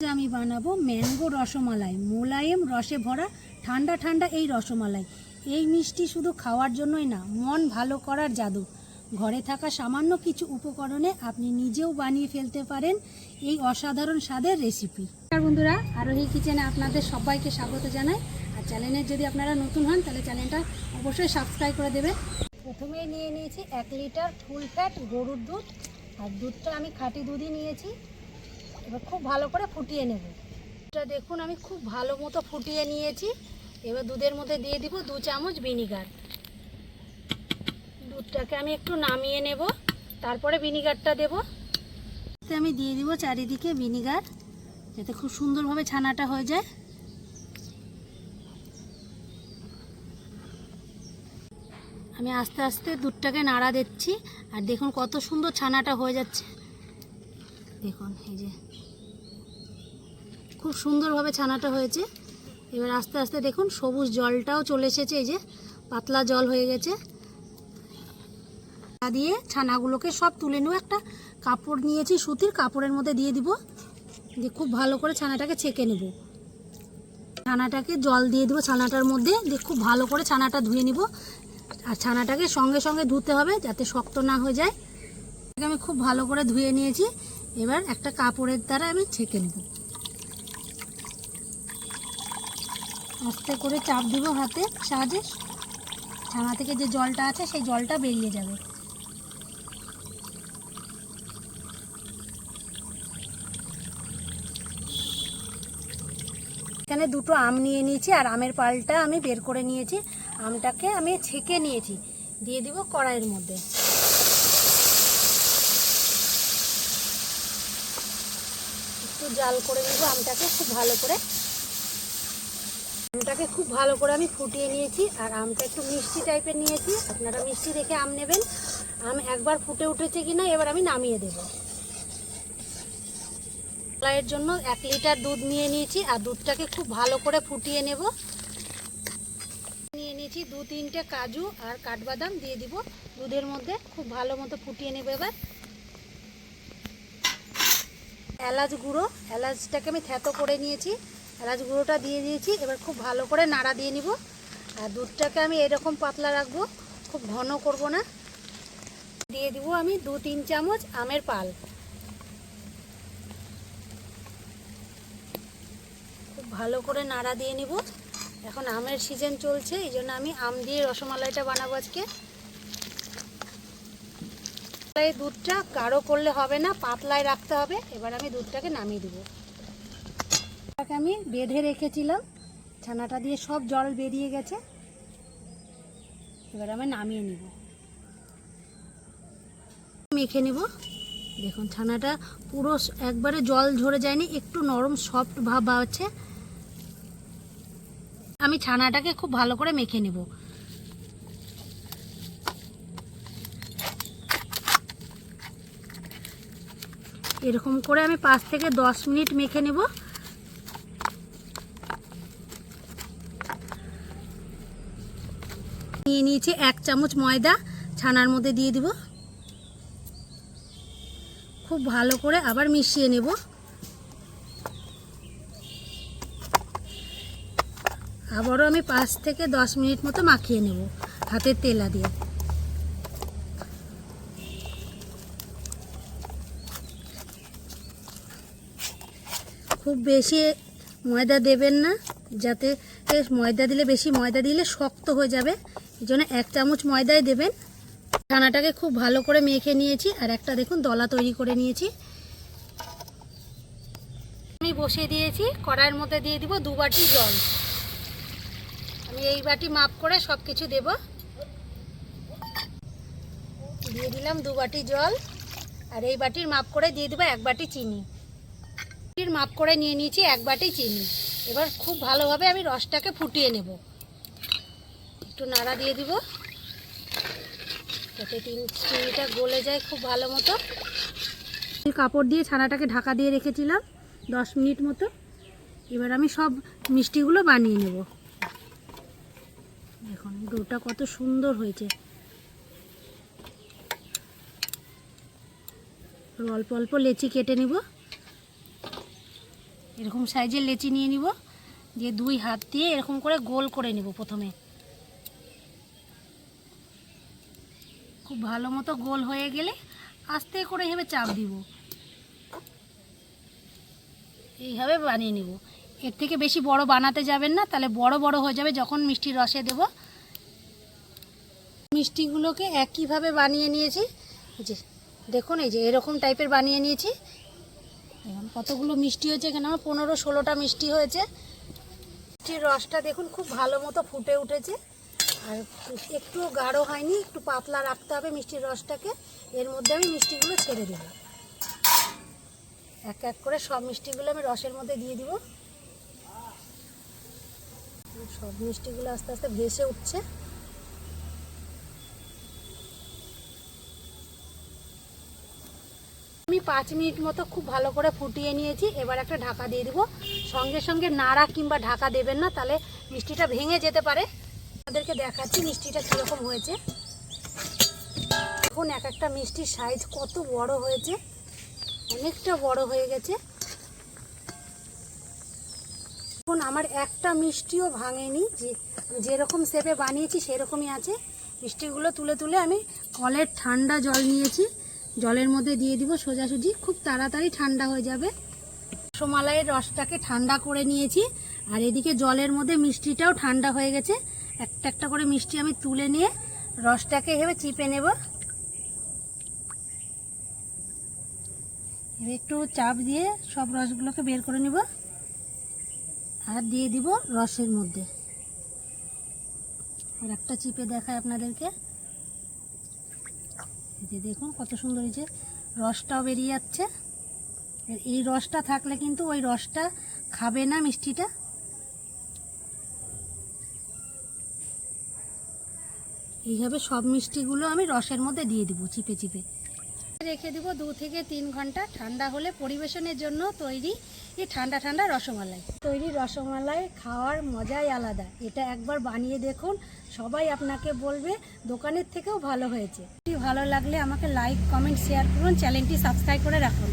আমি বানাবো ম্যাঙ্গো রসমালাই, মোলায়েম রসে ভরা ঠান্ডা ঠান্ডা এই রসমালাই। এই মিষ্টি শুধু খাওয়ার জন্যই না, মন ভালো করার জাদু। ঘরে থাকা সামান্য কিছু উপকরণে আপনি নিজেও বানিয়ে ফেলতে পারেন এই অসাধারণ স্বাদের রেসিপি। আর বন্ধুরা আরোহী কিচেনে আপনাদের সবাইকে স্বাগত জানাই। আর চ্যানেলের যদি আপনারা নতুন হন, তাহলে চ্যানেলটা অবশ্যই সাবস্ক্রাইব করে দেবেন। প্রথমে নিয়ে নিয়েছি এক লিটার ফুল ফ্যাট গরুর দুধ। আর দুধটা আমি খাঁটি দুধই নিয়েছি। এবার খুব ভালো করে ফুটিয়ে নেব। এটা দেখুন, আমি খুব ভালো মতো ফুটিয়ে নিয়েছি। এবার দুধের মধ্যে দিয়ে দিব দু চামচ ভিনিগার। দুধটাকে আমি একটু নামিয়ে নেব, তারপরে ভিনিগারটা দেব। আমি দিয়ে দিব চারিদিকে ভিনিগার, যাতে খুব সুন্দরভাবে ছানাটা হয়ে যায়। আমি আস্তে আস্তে দুধটাকে নাড়া দিচ্ছি, আর দেখুন কত সুন্দর ছানাটা হয়ে যাচ্ছে। দেখুন, এই যে। খুব সুন্দরভাবে ছানাটা হয়েছে। এবার আস্তে আস্তে দেখুন, সবুজ জলটাও চলে এসেছে, এই যে পাতলা জল হয়ে গেছে। তা দিয়ে ছানাগুলোকে সব তুলে নেব একটা কাপড় নিয়েছি, সুতির কাপড়ের মধ্যে দিয়ে দিব। দিয়ে খুব ভালো করে ছানাটাকে ছেঁকে নেব। ছানাটাকে জল দিয়ে দেবো ছানাটার মধ্যে, দিয়ে খুব ভালো করে ছানাটা ধুয়ে নিব। আর ছানাটাকে সঙ্গে সঙ্গে ধুতে হবে যাতে শক্ত না হয়ে যায়। আমি খুব ভালো করে ধুয়ে নিয়েছি। এবার একটা কাপড়ের দ্বারা আমি ছেঁকে নেব। আস্তে করে চাপ দিব হাতে সাহায্যে। ছানা থেকে যে জলটা আছে সেই জলটা বেরিয়ে যাবে। এখানে দুটো আম নিয়ে নিয়েছি আর আমের পালটা আমি বের করে নিয়েছি। আমটাকে আমি ছেঁকে নিয়েছি। দিয়ে দিব কড়াইয়ের মধ্যে। একটু জাল করে নেব আমটাকে খুব ভালো করে। আমটাকে খুব ভালো করে আমি ফুটিয়ে নিয়েছি আর আমটা একটু মিষ্টি টাইপের নিয়েছি। আপনারা মিষ্টি দেখে আম নেবেন। আম একবার ফুটে উঠেছে কিনা এবার আমি নামিয়ে দেব। কলাইয়ের জন্য এক লিটার দুধ নিয়ে নিয়েছি আর দুধটাকে খুব ভালো করে ফুটিয়ে নেব। নিয়ে নিয়েছি দু তিনটে কাজু আর কাঠবাদাম দিয়ে দিব। দুধের মধ্যে খুব ভালো মতো ফুটিয়ে নেব এবার। এলাচ গুঁড়ো, এলাচটাকে আমি থ্যাতো করে নিয়েছি। এলাচ গুঁড়োটা দিয়ে দিয়েছি, এবার খুব ভালো করে নাড়া দিয়ে নিব। আর দুধটাকে আমি এরকম পাতলা রাখব, খুব ঘন করব না। দিয়ে দিব আমি দু তিন চামচ আমের পাল। খুব ভালো করে নাড়া দিয়ে নিব। এখন আমের সিজন চলছে, এই জন্য আমি আম দিয়ে রসমালাইটা বানাবো আজকে। এই দুধটা গাঢ় করলে হবে না, পাতলায় রাখতে হবে। এবার আমি দুধটাকে নামিয়ে দেবো। আমি বেঁধে রেখেছিলাম। ছানাটা দিয়ে সব জল বেরিয়ে গেছে। এবার আমি নামিয়ে নিব। মেখে নেব। দেখুন, ছানাটা পুরো একবারে জল ঝরে যায়নি, একটু নরম সফট ভাব আছে। আমি ছানাটাকে খুব ভালো করে মেখে নেব। এরকম করে আমি পাঁচ থেকে দশ মিনিট মেখে নেব। নিয়ে নিয়েছি এক চামচ ময়দা, ছানার মধ্যে দিয়ে দিব। খুব ভালো করে আবার মিশিয়ে নেব। আবারও আমি পাঁচ থেকে দশ মিনিট মতো মাখিয়ে নেব হাতের তেলা দিয়ে। খুব বেশি ময়দা দেবেন না, যাতে ময়দা দিলে, বেশি ময়দা দিলে শক্ত হয়ে যাবে। এই জন্য এক চামচ ময়দাই দেবেন। ছানাটাকে খুব ভালো করে মেখে নিয়েছি, আর একটা দেখুন দলা তৈরি করে নিয়েছি। আমি বসিয়ে দিয়েছি, কড়াইয়ের মধ্যে দিয়ে দিব দু বাটি জল। আমি এই বাটি মাপ করে সব কিছু দেব। দিয়ে দিলাম দু বাটি জল, আর এই বাটির মাপ করে দিয়ে দেবো এক বাটি চিনি। মাপ করে নিয়ে নিয়েছি, এক বাটি চিনি। এবার খুব ভালোভাবে আমি রসটাকে ফুটিয়ে নেব। একটু নাড়া দিয়ে দিব। যাতে চিনিটা গলে যায় খুব ভালো মতো। কাপড় দিয়ে ছানাটাকে ঢাকা দিয়ে রেখেছিলাম দশ মিনিট মতো। এবার আমি সব মিষ্টিগুলো বানিয়ে নেব। দেখুন, ডোটা কত সুন্দর হয়েছে। অল্প অল্প লেচি কেটে নিব। এরকম সাইজের লেচি নিয়ে নিব, দিয়ে দুই হাত দিয়ে এরকম করে গোল করে নিব প্রথমে। খুব ভালো মতো গোল হয়ে গেলে আস্তে করে এভাবে চাপ দিব। এইভাবে বানিয়ে নিব। এর থেকে বেশি বড় বানাতে যাবেন না, তাহলে বড় বড় হয়ে যাবে যখন মিষ্টির রসে দেব। মিষ্টিগুলোকে একইভাবে বানিয়ে নিয়েছি। যে দেখুন, এই যে এরকম টাইপের বানিয়ে নিয়েছি। কতগুলো মিষ্টি হয়েছে এখানে? আমার পনেরো, ষোলোটা মিষ্টি হয়েছে। মিষ্টির রসটা দেখুন, খুব ভালো মতো ফুটে উঠেছে। আর একটু গাঢ় হয়নি, একটু পাতলা রাখতে হবে মিষ্টির রসটাকে। এর মধ্যে আমি মিষ্টিগুলো ছেড়ে দেব। এক এক করে সব মিষ্টিগুলো আমি রসের মধ্যে দিয়ে দিব। সব মিষ্টিগুলো আস্তে আস্তে ভেসে উঠছে। আমি পাঁচ মিনিট মতো খুব ভালো করে ফুটিয়ে নিয়েছি। এবার একটা ঢাকা দিয়ে দিব। সঙ্গে সঙ্গে নাড়া কিংবা ঢাকা দেবেন না, তাহলে মিষ্টিটা ভেঙে যেতে পারে। আপনাদেরকে দেখাচ্ছি মিষ্টিটা কীরকম হয়েছে। এখন এক একটা মিষ্টির সাইজ কত বড় হয়েছে। অনেকটা বড় হয়ে গেছে। এখন আমার একটা মিষ্টিও ভাঙেনি। যে যেরকম শেপে বানিয়েছি, সেরকমই আছে। মিষ্টিগুলো তুলে তুলে আমি কলের ঠান্ডা জল নিয়েছি। জলের মধ্যে দিয়ে দিব সোজাসুজি খুব তাড়াতাড়ি ঠান্ডা হয়ে যাবে। রসমালাইয়ের রসটাকে ঠান্ডা করে নিয়েছি। আর এদিকে জলের মধ্যে মিষ্টিটাও ঠান্ডা হয়ে গেছে। একটা একটা করে মিষ্টি আমি তুলে নিয়ে রসটাকে এভাবে চিপে নেব। এবার একটু চাপ দিয়ে সব রসগুলোকে বের করে নেব। আর দিয়ে দিব রসের মধ্যে। আর একটা চিপে দেখায় আপনাদেরকে। যে দেখুন কত সুন্দর এই যে রসটাও বেরিয়ে যাচ্ছে। এই রসটা থাকলে কিন্তু ওই রসটা খাবে না মিষ্টিটা। এইভাবে সব মিষ্টিগুলো আমি রসের মধ্যে দিয়ে দিব চিপে চিপে। রেখে দিব দু থেকে তিন ঘণ্টা ঠান্ডা হলে পরিবেশনের জন্য তৈরি এই ঠান্ডা ঠান্ডা রসমালাই। তৈরি রসমালাই খাওয়ার মজাই আলাদা। এটা একবার বানিয়ে দেখুন, সবাই আপনাকে বলবে দোকানের থেকেও ভালো হয়েছে। ভালো লাগলে আমাকে লাইক কমেন্ট শেয়ার করুন চ্যানেলটি সাবস্ক্রাইব করে রাখুন।